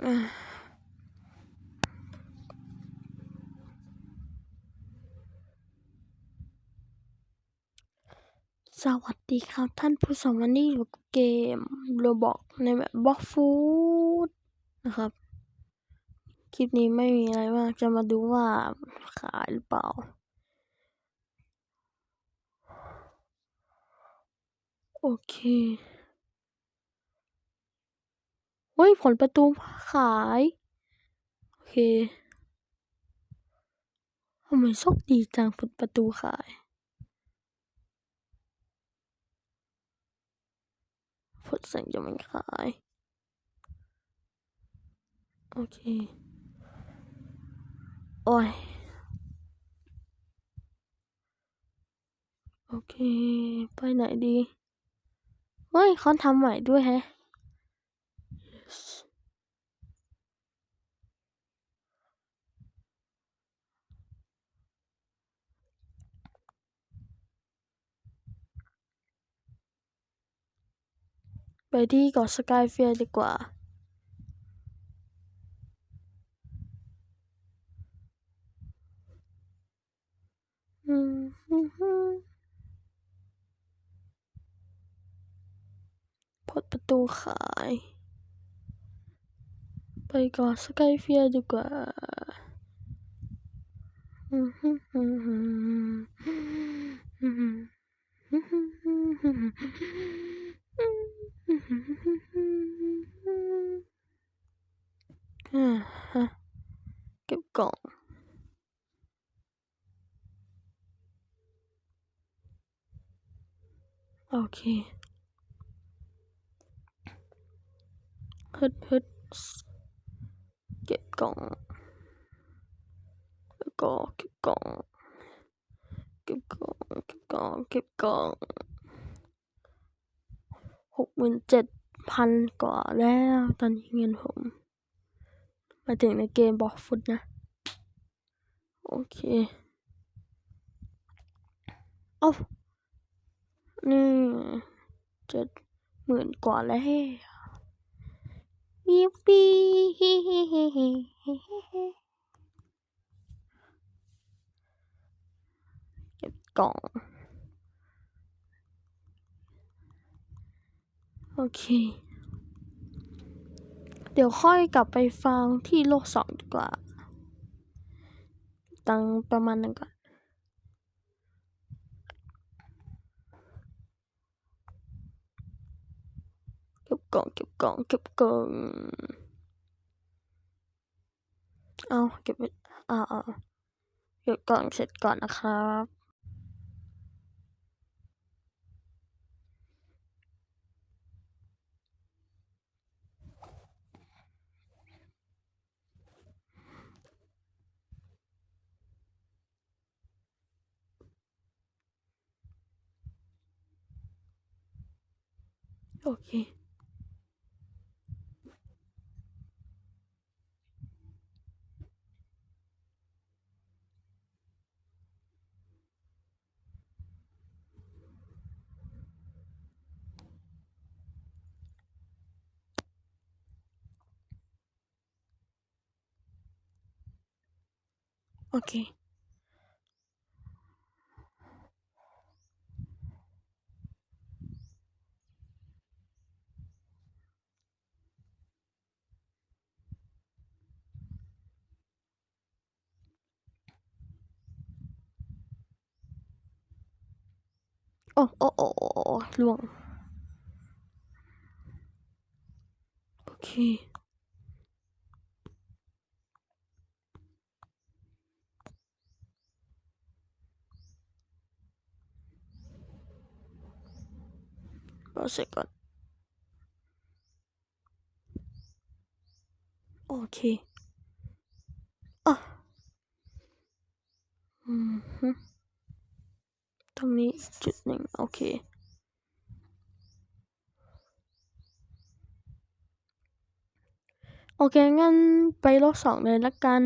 สวัสดีครับท่านผู้ชมวันนี้อยู่กับเกมโรบอกในแบบบล็อกฟูดนะครับ คลิปนี้ไม่มีอะไรมาก จะมาดูว่าขายหรือเปล่า โอเค ฮ้ย ผลประตูขาย โอเคทำไมโชคดีจังผลประตูขาย ผลสั่งจะไม่ขาย โอเค โอ้ย โอเค ไปไหนดี เฮ้ยเขาทำใหม่ด้วยแฮะ Yes ไปที่เกาะสกายเฟียดีกว่าอืมฮึฮึ่มเปิดประตูขาย baiklah Skyvia juga. Keep going. Okay. Hut hut กล่อง แล้วก็เก็บกล่อง เก็บกล่อง เก็บกล่อง เก็บกล่หกหมื่นเจ็ดพันกว่าแล้วตอนเงินผมมาถึงในเกมบอกฟุตนะ โอเคโอ้นี่เจ็ดหมื่นกว่าแล้ว ยิปปี้เก็บกล่อง โอเค เดี๋ยวค่อยกลับไปฟังที่โลกสองดีกว่า ตังประมาณนั้นก่อน กล่องเก็บกล่องเก็บกล่องเอาเก็บไว้อ่าอ่าเก็บกล่องเสร็จก่อนนะครับโอเค Okay. Oh, oh, oh, oh, oh, oh. รอเสร็จก่อน โอเคอะอืมฮึตรงนี้จุดหนึ่งโอเคโอเค งั้นไปโลกสองเลยละกัน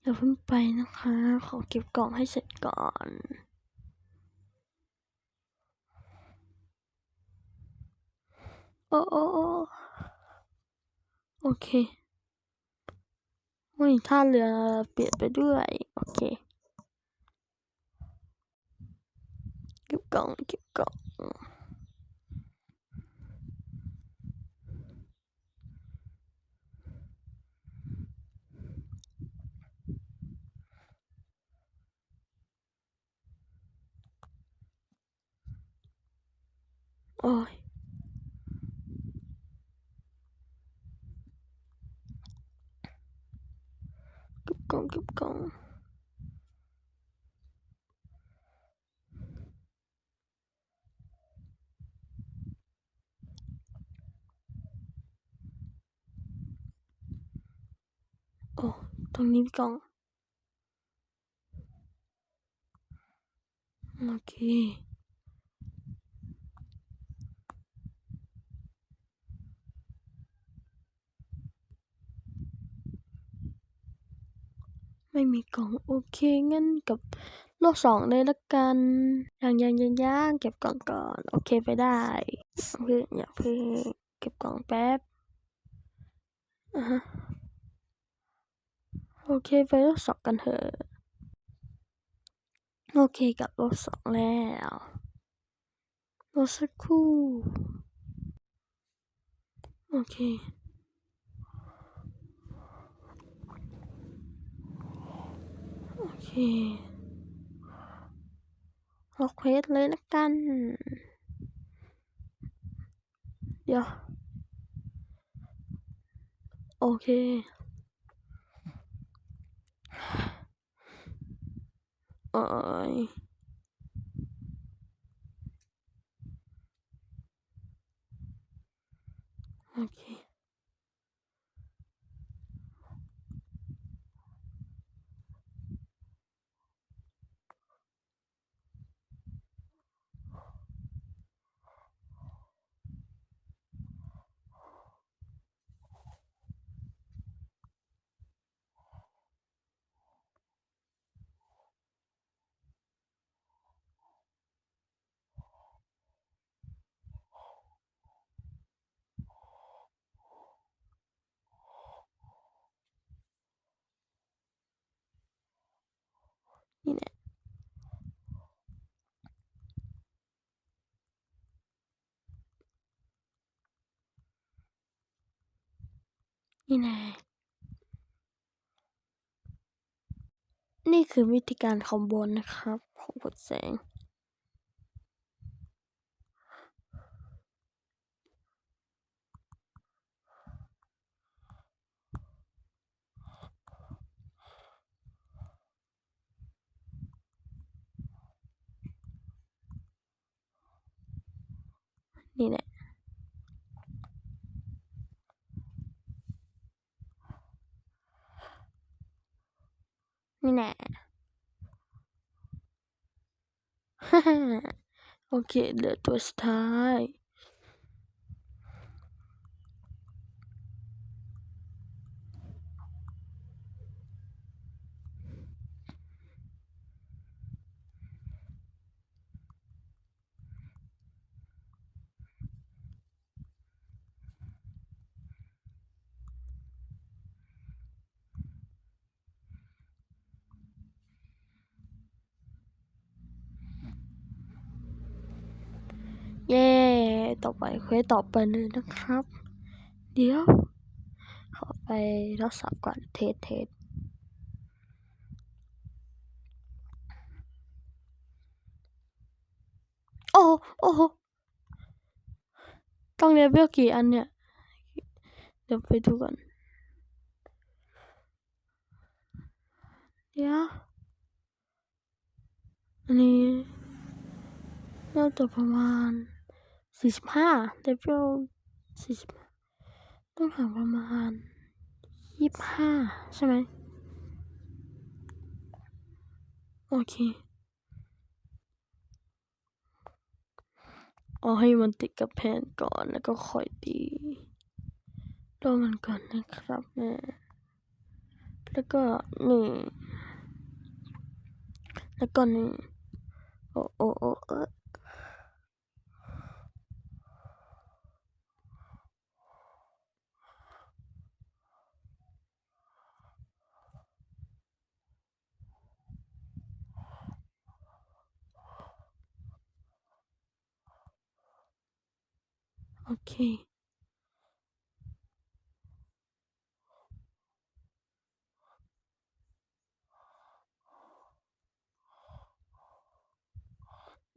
อย่าเพิ่งไปนะคะ ขอเก็บกล่องให้เสร็จก่อน โอ้โอ้โอ้โอเคโอ้ยท่าเรือเปลี่ยนไปด้วย โอเค เก็บกล่องเก็บกล่อง โอ้ย เก็บกล่องเก็บกล่องโอ้ตรงนี้กล่อง โอเคไม่มีกล่องโอเคงั้นกับโลกสองเลยละกันยังยังยังยังเก็บกล่องก่อนโอเคไปได้เพื่ออย่าเพิ่งเก็บกล่องแป๊บอะฮะ เคไปโลกสองกันเถอะโอเคกับโลกสองแล้วรอสักครู่โอเคโอเคเอาเควสเลยละกัน เดี๋ยว โอเค เนี่แน่นี่คือวิธีการคอมโบนะครับของบทแสง นี่แน่ โอเคเหลือตัวสุดท้าย เย้ต่อไปเควสต่อไปเลยนะครับ เดี๋ยว ขอไปทดสอบก่อนเทสเทสโอ้โหโอ้โต้องเลเวลกี่อันเนี่ย เดี๋ยวไปดูก่อนเดี๋ยวอันนี้น่าจะประมาณ สี่สิบห้าเลเวลสี่สิบต้องหาประมาณยี่สิบห้าใช่ไหมโอเคเอาให้มันติดกับแผ่นก่อนแล้วก็ค่อยตีรอมันก่อนนะครับแม่แล้วก็นี่แล้วก็นี่โอ้โอ้โอ้ โอเค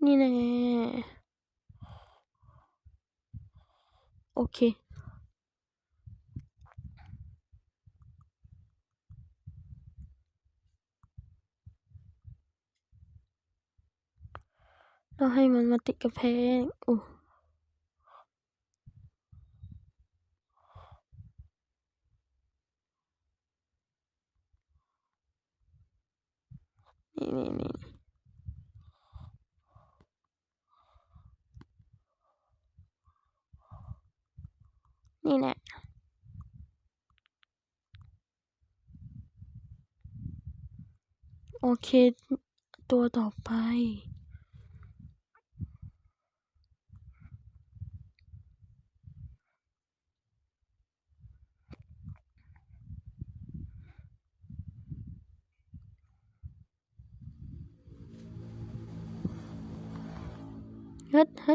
นี่แน่โอเค เราให้มันมาติดกระแพงโอ้ นี่นี่นี่นี่แหละโอเค ตัวต่อไป ฮึดฮึ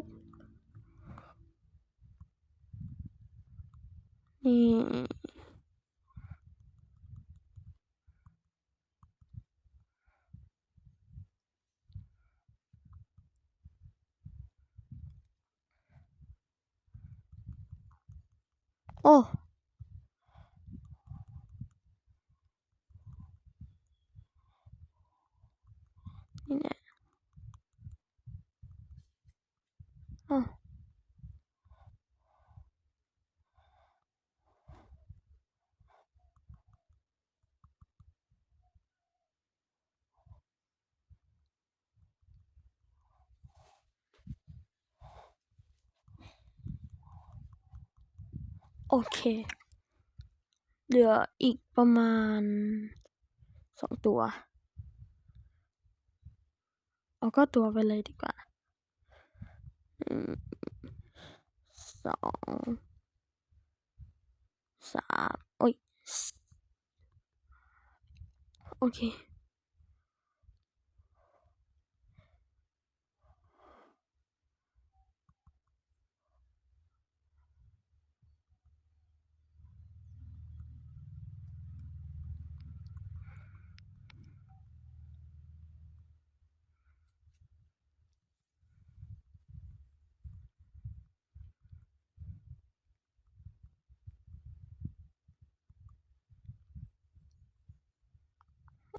โอเค เหลืออีกประมาณสองตัว เอาก็ตัวไปเลยดีกว่าหนึ่งสองสามโอ้ย โอเค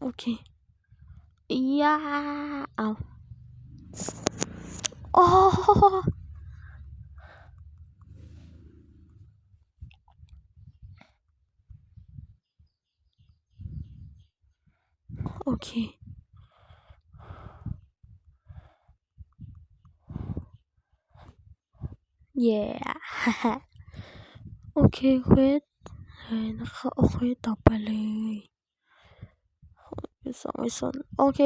โอเคย่าเอาโอ้โอเค เย่โอเคเควสเลยนะคะ โอเค ต่อไปเลย สองไม่สนโอเค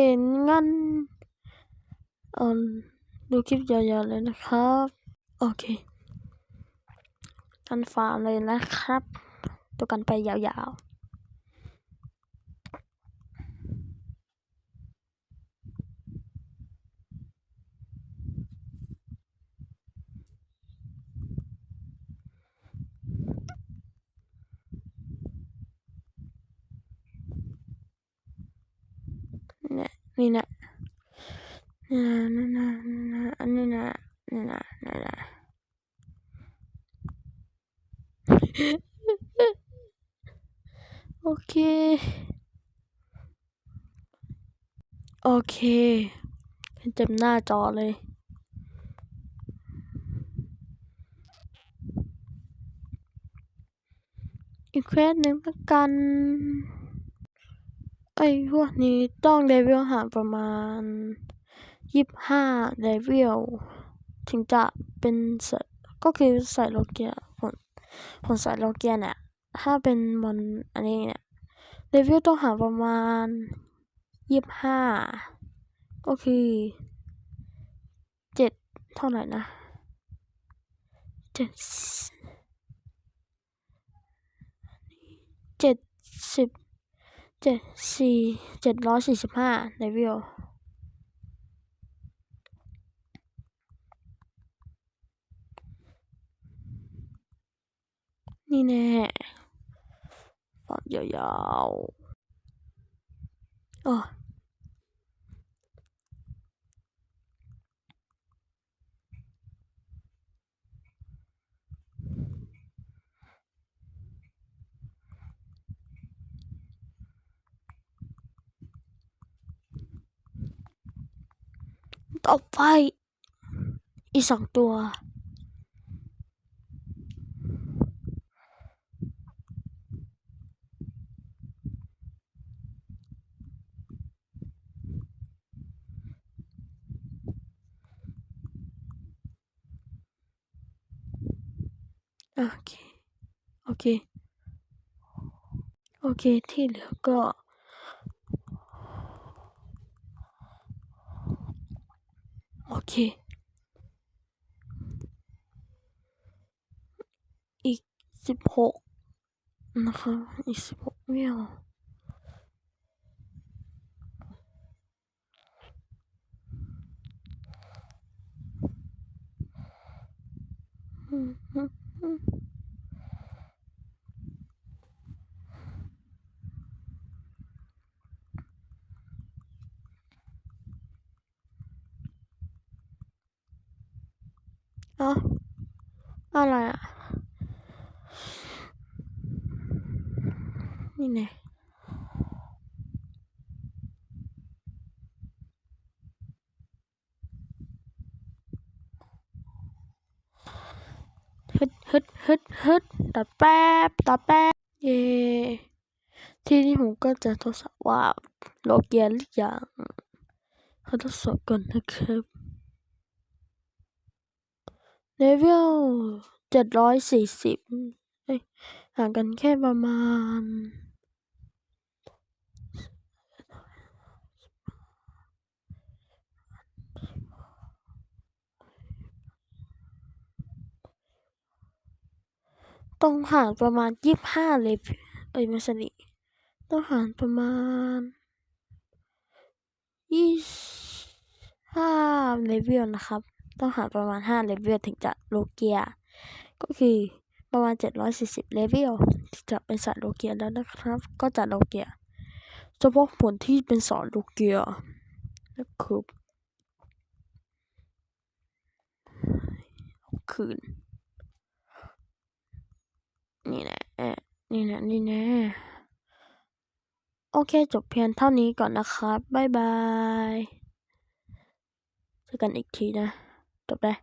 งั้นเอ่อดูคลิปยาวๆเลยนะครับ โอเคกันฟาร์มเลยนะครับ ตัวกันไปยาวๆเนี่นี่นะนี่นะนี่นะอันนี้นะนี่นะนี่นะโอเค โอเคเป็นเต็มหน้าจอเลยอีกเควสหนึ่งละกัน อ้พวกนี้ต้องเลเวลหาประมาณยี่สิบห้าเลเวลถึงจะเป็นใส่ก็คือใส่โลเกียผลผลใส่โลเกียเนี่ยถ้าเป็นมอนอันนี้เนี่ยเลเวลต้องหาประมาณยี่สิบห้าก็คือเจ็ดเท่าไหร่นะเจ็ดเจ็ดสิบ เจ็ดสี่เจ็ดร้อยสี่สิบห้าเลเวลนี่แน่ฟอนยาวๆอ๋อ ต่อไป อีกสองตัว โอเค โอเค โอเค ที่เหลือก็ โอเคอีกสิบหกนะครับอีกสิบหกเวลอืมอืมอืม เอ้าอะไรอะ นี่ไงฮึดฮึดฮึดฮึดตัดแป๊บตัดแป๊บเย่ทีนี้ผมก็จะทดสอบว่าโลเกียหรือยังเขอทดสอบก่อนนะครับ เลเวลเจ็ดร้อยสี่สิบห่างกันแค่ประมาณต้องห่างประมาณยี่สิบห้าเลยเอ้ยม่ใช่ดิต้องห่างประมาณยี่ห้าเลเวลนะครับ ต้องหาประมาณห้าเลเวลถึงจะโลเกีย ก็คือประมาณเจ็ดร้อยสี่สิบเลเวลที่จะเป็นสายโลเกียแล้วนะครับ ก็จะโลเกียเฉพาะผลที่เป็นสอนโลเกียนะครับคืน นี่แหละนี่แหละนี่แน่โอเค จบเพียงเท่านี้ก่อนนะครับ บ๊ายบาย เจอกันอีกทีนะ จบเลย